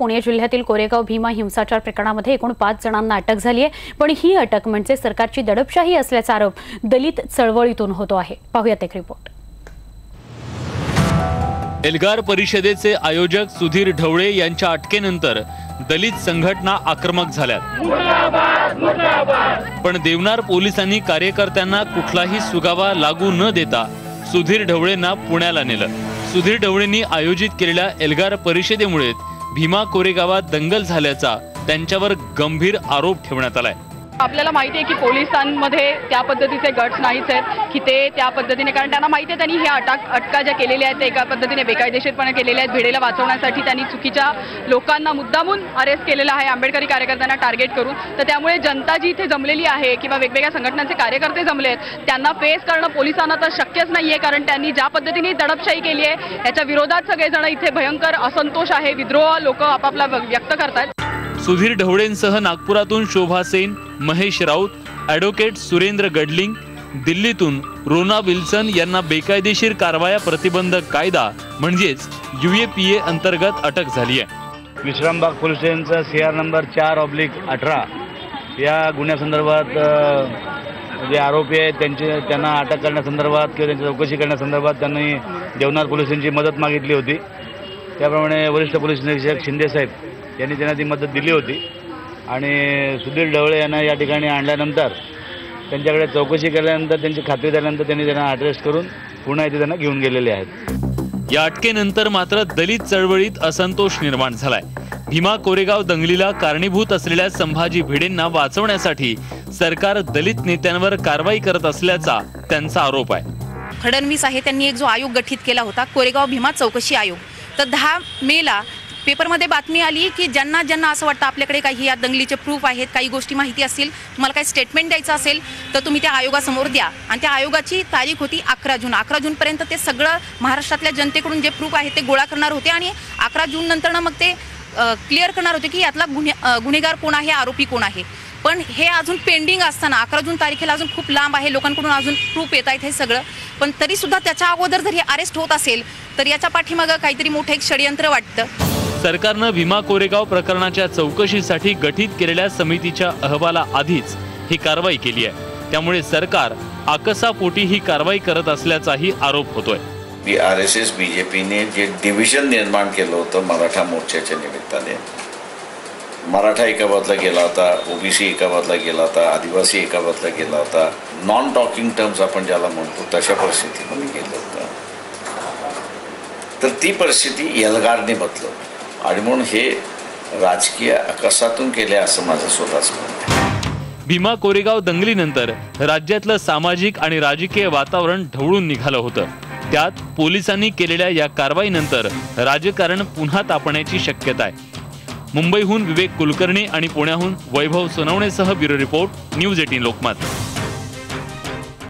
पुणे जिल्ह्यातील कोरेगाव भीमा हिंसाचार प्रकरणामध्ये एकूण पाच जणांना अटक झाली आहे. पण ही अटक म्हणजे सरकारची दडपशाही असल्याचा आरोप दलित चळवळीतून होतो आहे. पाहूयात एक रिपोर्ट एल्गार परिषदेचे आयोजक सुधीर ढवळे यांच्या अटकेनंतर दलित संघटना आक्रमक झाल्यात. पण देवनार पोलिसांनी कार्यकर्त्यांना कुठलाही सुगावा लागू न देता सुधीर ढवळेंना पुण्याला नेलं. सुधीर ढवळेंनी आयोजित केलेल्या एल्गार परिषदेमुळे भीमा कोरेगावात दंगल झाल्याचा त्यांच्यावर गंभीर आरोप ठेवण्यात आलाय. आपल्याला माहिती आहे की पोलिसांमध्ये त्या पद्धतीचे गट्स नाहीच आहेत की ते त्या पद्धतीने कारण त्यांना माहिती आहे त्यांनी ह्या अटक अटका ज्या केलेल्या आहेत ते एका पद्धतीने बेकायदेशीरपणे केलेल्या आहेत भिडेला वाचवण्यासाठी त्यांनी चुकीच्या लोकांना मुद्दामून अरेस्ट केलेला आहे आंबेडकरी कार्यकर्त्यांना टार्गेट करून. तर त्यामुळे जनता जी इथे जमलेली आहे किंवा वेगवेगळ्या संघटनांचे कार्यकर्ते जमले आहेत त्यांना फेस करणं पोलिसांना तर शक्यच नाही आहे कारण त्यांनी ज्या पद्धतीने दडपशाही केली आहे याच्या विरोधात सगळेजण इथे भयंकर असंतोष आहे विद्रोह लोक आपापला व्यक्त करतात सुधीर ढवळेंसह नागपुरातून शोभा सेन महेश राऊत ॲडव्होकेट सुरेंद्र गडलिंग दिल्लीतून रोना विल्सन यांना बेकायदेशीर कारवाया प्रतिबंधक कायदा म्हणजेच युएपीए अंतर्गत अटक झाली आहे. विश्रामबाग पोलीस स्टेशनचा सी आर नंबर चार ऑब्लिक अठरा या गुन्ह्यासंदर्भात जे आरोपी आहेत त्यांचे त्यांना अटक करण्यासंदर्भात किंवा त्यांची चौकशी करण्यासंदर्भात त्यांनी देवनार पोलिसांची मदत मागितली होती. त्याप्रमाणे वरिष्ठ पोलीस निरीक्षक शिंदेसाहेब यांनी त्यांना ती मदत दिली होती. आणि सुधीर ढवळे यांना या ठिकाणी आणल्यानंतर त्यांच्याकडे चौकशी केल्यानंतर त्यांची खात्री झाल्यानंतर त्यांनी त्यांना अरेस्ट करून पुन्हा इथे त्यांना घेऊन गेलेले आहेत. या अटकेनंतर मात्र दलित चळवळीत असंतोष निर्माण झालाय. भीमा कोरेगाव दंगलीला कारणीभूत असलेल्या संभाजी भिडेंना वाचवण्यासाठी सरकार दलित नेत्यांवर कारवाई करत असल्याचा त्यांचा आरोप आहे. फडणवीस आहे त्यांनी एक जो आयोग गठीत केला होता कोरेगाव भीमा चौकशी आयोग. तर दहा मेला पेपरमध्ये बातमी आली की ज्यांना ज्यांना असं वाटतं आपल्याकडे काही या दंगलीचे प्रूफ आहेत काही गोष्टी माहिती असतील तुम्हाला काही स्टेटमेंट द्यायचं असेल तर तुम्ही त्या आयोगासमोर द्या. आणि त्या आयोगाची तारीख होती अकरा जून. अकरा जूनपर्यंत ते सगळं महाराष्ट्रातल्या जनतेकडून जे प्रूफ आहे ते गोळा करणार होते आणि अकरा जून नंतर मग ते क्लिअर करणार होते की यातला गुन्हे गुन्हेगार कोण आहे आरोपी कोण आहे. पण हे अजून पेंडिंग असताना अकरा जून तारखेला अजून खूप लांब आहे लोकांकडून अजून प्रूफ येत आहेत हे सगळं. पण तरी सुद्धा त्याच्या अगोदर जर हे अरेस्ट होत असेल तर याच्या पाठीमागं काहीतरी मोठं एक षडयंत्र वाटतं. सरकारनं भीमा कोरेगाव प्रकरणाच्या चौकशीसाठी गठीत केलेल्या समितीच्या अहवालाआधीच ही कारवाई केली आहे. त्यामुळे सरकार आकसापोटी ही कारवाई करत असल्याचाही आरोप होतोय. B R S S B J पीने जे डिव्हिजन निर्माण केलं होतं मराठा मोर्चाच्या निमित्ताने मराठा एका बाजूला गेला होता ओबीसी एका बाजूला गेला होता आदिवासी एका बाजूला गेला होता. नॉन टॉकिंग टर्म्स आपण ज्याला म्हणतो तशा परिस्थितीमध्ये गेलं होतं. तर ती परिस्थिती यलगारने बदलव आणि म्हणून हे राजकीय आकाशातून केले असं माझं स्वतःच म्हणणं भीमा कोरेगाव दंगलीनंतर राज्यातलं सामाजिक आणि राजकीय वातावरण ढवळून निघालं होतं. त्यात पोलिसांनी केलेल्या या कारवाईनंतर राजकारण पुन्हा तापण्याची शक्यता आहे. मुंबईहून विवेक कुलकर्णी आणि पुण्याहून Vaibhav सोनवणेसह bureau report news eighteen Lokmat.